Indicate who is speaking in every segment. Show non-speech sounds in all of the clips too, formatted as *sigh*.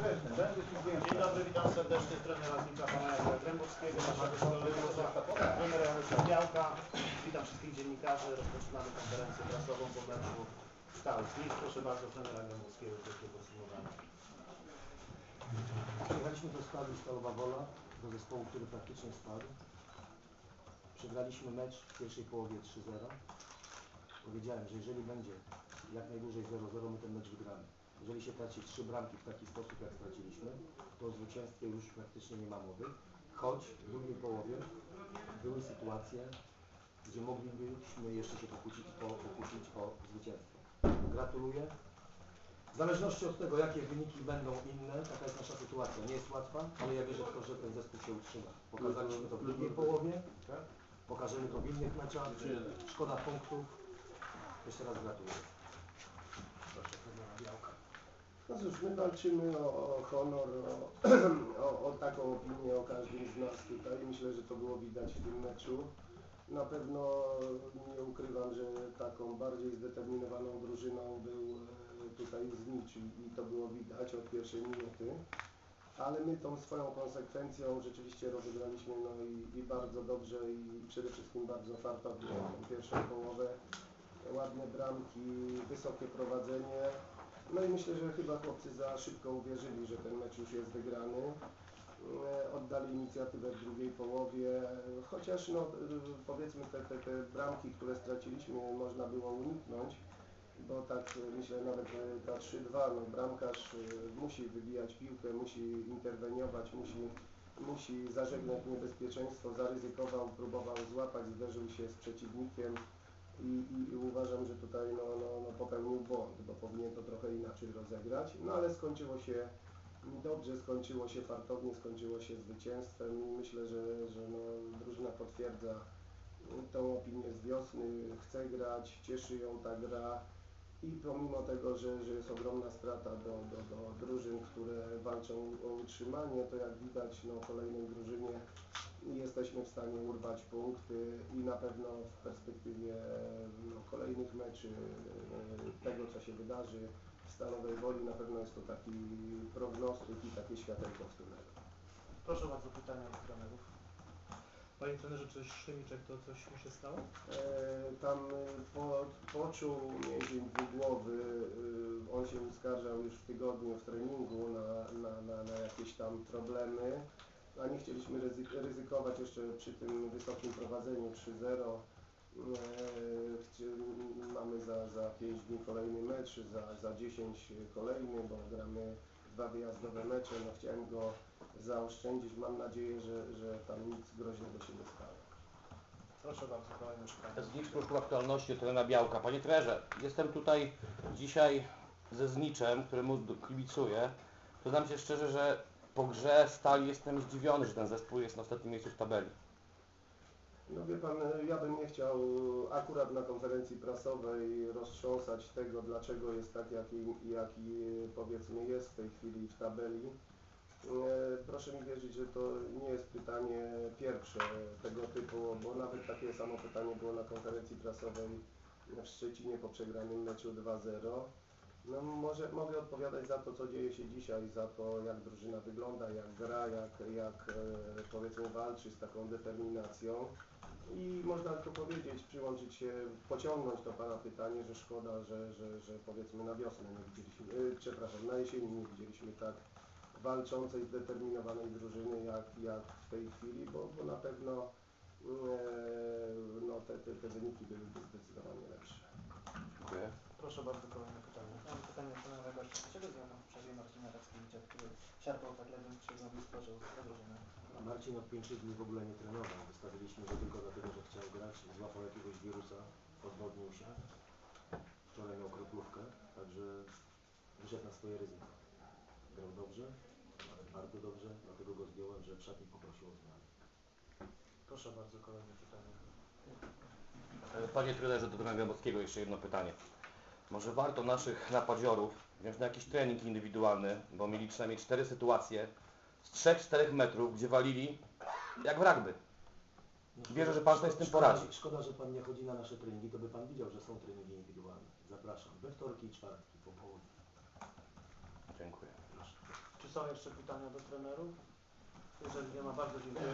Speaker 1: Dzień dobry, witam serdecznie trenera Znika pana Jacka Grębowskiego, naszego szkolnego trenera Białka. Witam wszystkich dziennikarzy. Rozpoczynamy konferencję prasową po meczu Stal Smith. Proszę bardzo trenera Grębowskiego o krótkie podsumowanie.
Speaker 2: Przyjechaliśmy do składu Stalowa Wola, do zespołu, który praktycznie spadł. Przegraliśmy mecz w pierwszej połowie 3-0. Powiedziałem, że jeżeli będzie jak najdłużej 0-0, my ten mecz wygramy. Jeżeli się traci trzy bramki w taki sposób, jak straciliśmy, to o zwycięstwie już praktycznie nie ma mowy. Choć w drugiej połowie były sytuacje, gdzie moglibyśmy jeszcze się pokłócić o, pokusić o zwycięstwo. Gratuluję. W zależności od tego, jakie wyniki będą inne, taka jest nasza sytuacja. Nie jest łatwa, ale ja wierzę w to, że ten zespół się utrzyma. Pokazaliśmy to w drugiej połowie, pokażemy to w innych meczach. Szkoda punktów. Jeszcze raz gratuluję. Proszę,
Speaker 3: cóż, my walczymy o, o honor, o, *clears throat* o, o taką opinię o każdym z nas tutaj. Myślę, że to było widać w tym meczu. Na pewno nie ukrywam, że taką bardziej zdeterminowaną drużyną był e, tutaj Znicz i to było widać od pierwszej minuty. Ale my tą swoją konsekwencją rzeczywiście rozegraliśmy no i, i bardzo dobrze i przede wszystkim bardzo fartownie tą pierwszą połowę. Ładne bramki, wysokie prowadzenie. No i myślę, że chyba chłopcy za szybko uwierzyli, że ten mecz już jest wygrany. E, Oddali inicjatywę w drugiej połowie, chociaż no, e, powiedzmy te, te, te bramki, które straciliśmy można było uniknąć, bo tak e, myślę nawet ta 3-2, no, bramkarz musi wybijać piłkę, musi interweniować, musi, musi zażegnać niebezpieczeństwo, zaryzykował, próbował złapać, zderzył się z przeciwnikiem i, i, i uważam, że tutaj no, no, no błąd, bo powinien to trochę inaczej rozegrać, no ale skończyło się dobrze, skończyło się fartownie, skończyło się zwycięstwem. I myślę, że, że no, drużyna potwierdza tą opinię z wiosny, chce grać, cieszy ją ta gra. I pomimo tego, że, że jest ogromna strata do, do, do drużyn, które walczą o utrzymanie, to jak widać no, kolejnej drużynie jesteśmy w stanie urwać punkty i na pewno w perspektywie no, kolejnych meczy, e, tego co się wydarzy w Stalowej Woli, na pewno jest to taki prognostyk i takie światełko w tunelu.
Speaker 1: Proszę bardzo pytania od trenerów.
Speaker 4: Panie trenerze, czy Szymczek to coś mu się stało?
Speaker 3: E, Tam e, po, poczuł mięsień dwugłowy, e, on się uskarżał już w tygodniu w treningu na, na, na, na jakieś tam problemy, a nie chcieliśmy ryzy- ryzykować jeszcze przy tym wysokim prowadzeniu 3-0. E, Mamy za, za 5 dni kolejny mecz, za, za 10 kolejny, bo gramy dwa wyjazdowe mecze. No, chciałem go zaoszczędzić. Mam nadzieję, że, że tam nic groźnego się nie stało.
Speaker 1: Proszę bardzo, kolejne pytanie.
Speaker 5: Znicz próśb aktualności trenera Białka. Panie trenerze, jestem tutaj dzisiaj ze Zniczem, któremu kibicuję. Przyznam się szczerze, że po grze Stali jestem zdziwiony, że ten zespół jest na ostatnim miejscu w tabeli.
Speaker 3: No wie pan, ja bym nie chciał akurat na konferencji prasowej roztrząsać tego, dlaczego jest tak, jaki, jaki powiedzmy jest w tej chwili w tabeli. E, Proszę mi wierzyć, że to nie jest pytanie pierwsze tego typu, bo nawet takie samo pytanie było na konferencji prasowej w Szczecinie po przegranym meczu 2-0. No może mogę odpowiadać za to, co dzieje się dzisiaj, za to, jak drużyna wygląda, jak gra, jak, jak e, powiedzmy walczy z taką determinacją. I można tylko powiedzieć, przyłączyć się, pociągnąć to Pana pytanie, że szkoda, że, że, że powiedzmy na wiosnę nie widzieliśmy, e, przepraszam, na jesieni nie widzieliśmy tak walczącej, zdeterminowanej drużyny jak, jak w tej chwili, bo, bo na pewno e, no, te, te, te wyniki byłyby zdecydowanie lepsze.
Speaker 5: Dziękuję.
Speaker 1: Proszę bardzo, kolejne pytanie.
Speaker 4: Mam pytanie do trenera gościa. Dlaczego zmiana w przerwie Marcina Rackiewicza, który szarpał tak lewym skrzydłem i stworzył drużynę?
Speaker 2: A Marcin od 5 dni w ogóle nie trenował. Wystawiliśmy go tylko dlatego, że chciał grać. Złapał jakiegoś wirusa, odwodnił się. Wczoraj miał kroplówkę, także wyszedł na swoje ryzyko. Grał dobrze, nawet bardzo dobrze, dlatego go zdjąłem, że szatnik poprosił o zmianę.
Speaker 1: Proszę bardzo, kolejne pytanie.
Speaker 5: Panie trenerze, do trenera Grabowskiego jeszcze jedno pytanie. Może warto naszych napadziorów wziąć na jakiś trening indywidualny, bo mieli przynajmniej cztery sytuacje z 3-4 metrów, gdzie walili jak w rugby. Wierzę, że pan sobie z tym
Speaker 2: szkoda,
Speaker 5: poradzi.
Speaker 2: Szkoda, że Pan nie chodzi na nasze treningi, to by Pan widział, że są treningi indywidualne. Zapraszam. We wtorki i czwartki po południu.
Speaker 5: Dziękuję.
Speaker 2: Proszę.
Speaker 1: Czy są jeszcze pytania do trenerów? Jeżeli nie ma, bardzo dziękuję.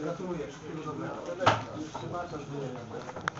Speaker 2: Gratuluję, wszystkiego dobrego.
Speaker 1: Jeszcze.